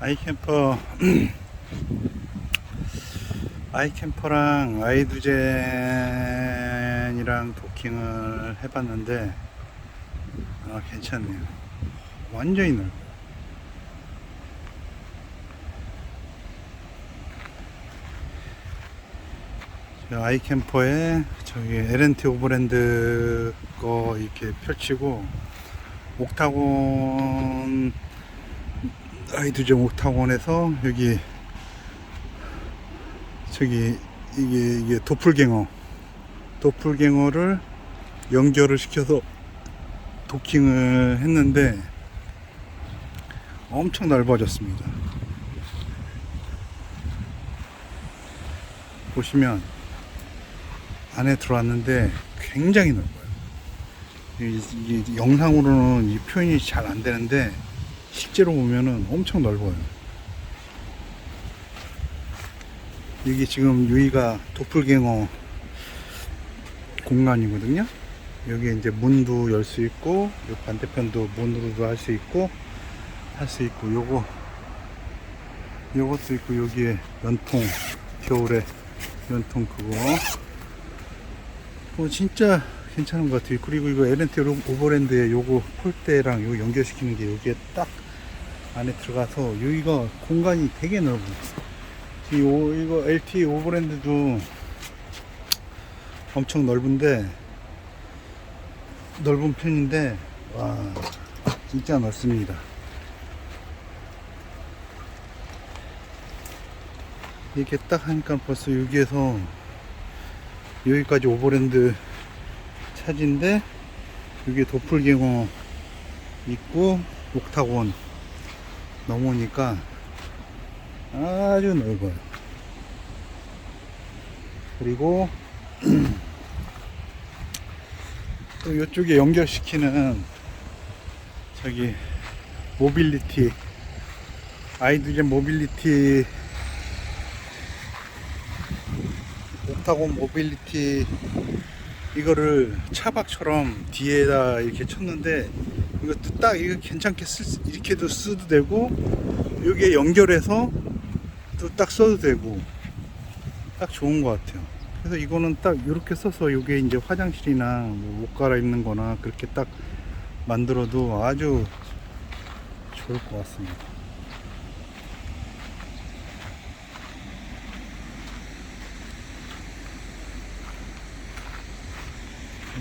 아이캠퍼 아이캠퍼랑 아이두젠이랑 도킹을 해봤는데 아 괜찮네요. 완전히 넓어요. 저 아이캠퍼에 저기 LNT 오버랜드 거 이렇게 펼치고 옥타곤 아이두젠 옥타곤에서 여기 저기 이게 이게 도플갱어 도플갱어를 연결을 시켜서 도킹을 했는데 엄청 넓어졌습니다. 보시면 안에 들어왔는데 굉장히 넓어요. 이- 이게 영상으로는 이 표현이 잘 안 되는데 실제로 보면은 엄청 넓어요. 여기 지금 여기가 도플갱어 공간이거든요. 여기 이제 문도 열 수 있고, 요 반대편도 문으로도 할 수 있고, 할 수 있고, 요거, 요것도 있고, 여기에 연통, 겨울에 연통 그거. 어, 진짜 괜찮은 것 같아요. 그리고 이거 LNT 오버랜드에 요거 폴대랑 요거 연결시키는 게 여기에 딱 안에 들어가서 여기가 공간이 되게. 이 오, 이거 LT 오버랜드도 엄청 넓은데 넓은 편인데 와 진짜 넓습니다. 이렇게 딱 하니까 벌써 여기에서 여기까지 오버랜드 차지인데 여기 도플갱어 있고 옥타곤 넘어오니까 아주 넓어요. 그리고 또 이쪽에 연결시키는 저기 모빌리티 아이들의 모빌리티 옥타곤 모빌리티 이거를 차박처럼 뒤에다 이렇게 쳤는데 이것도 딱 이거 괜찮게 쓸, 수- 이렇게도 써도 되고 여기에 연결해서 또 딱 써도 되고 딱 좋은 것 같아요. 그래서 이거는 딱 이렇게 써서 이게 이제 화장실이나 뭐 옷 갈아입는 거나 그렇게 딱 만들어도 아주 좋을 것 같습니다.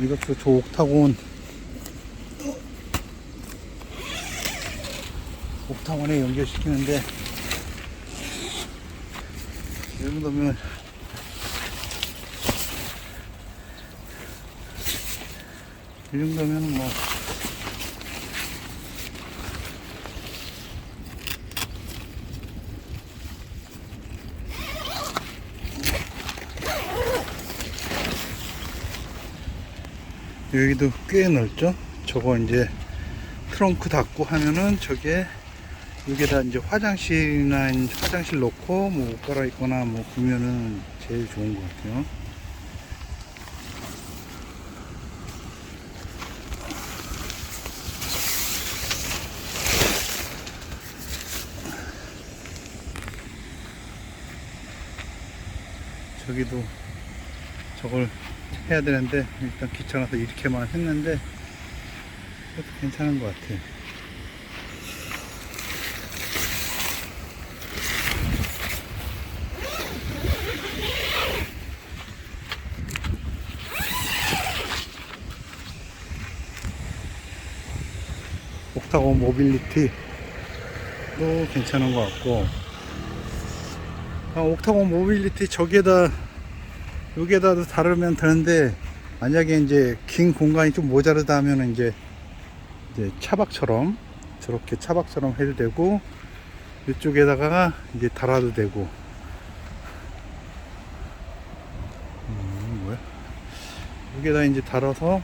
이것도 저 옥타곤 옥타곤에 연결시키는데 이 정도면 이 정도면 뭐 여기도 꽤 넓죠? 저거 이제 트렁크 닫고 하면은 저게 여기다 이제 화장실이나 화장실 놓고 뭐 옷 갈아입거나 뭐 보면은 제일 좋은 것 같아요. 저기도 저걸 해야 되는데 일단 귀찮아서 이렇게만 했는데 괜찮은 것 같아요. 옥타곤 모빌리티도 괜찮은 것 같고 아, 옥타곤 모빌리티 저기에다 여기에다도 다루면 되는데 만약에 이제 긴 공간이 좀 모자르다 하면 이제 이제 차박처럼 저렇게 차박처럼 해도 되고 이쪽에다가 이제 달아도 되고. 음, 뭐야? 여기에다 이제 달아서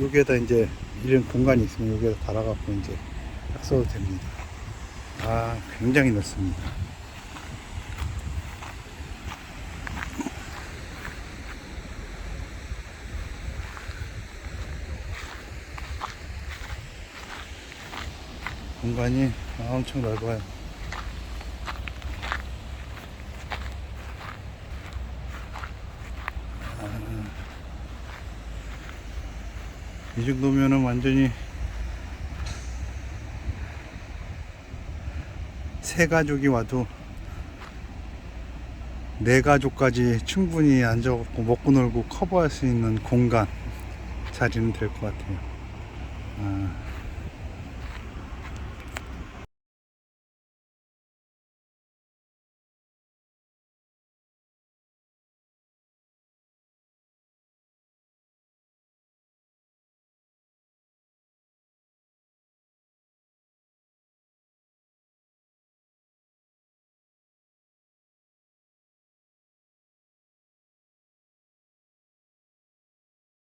여기에다 이제 이런 공간이 있으면 여기에다 달아갖고 이제 딱 써도 됩니다. 아 굉장히 넓습니다. 공간이 엄청 넓어요 이 정도면은 완전히 세 가족이 와도 네 가족까지 충분히 앉아갖고 먹고 놀고 커버할 수 있는 공간 자리는 될 것 같아요. 아,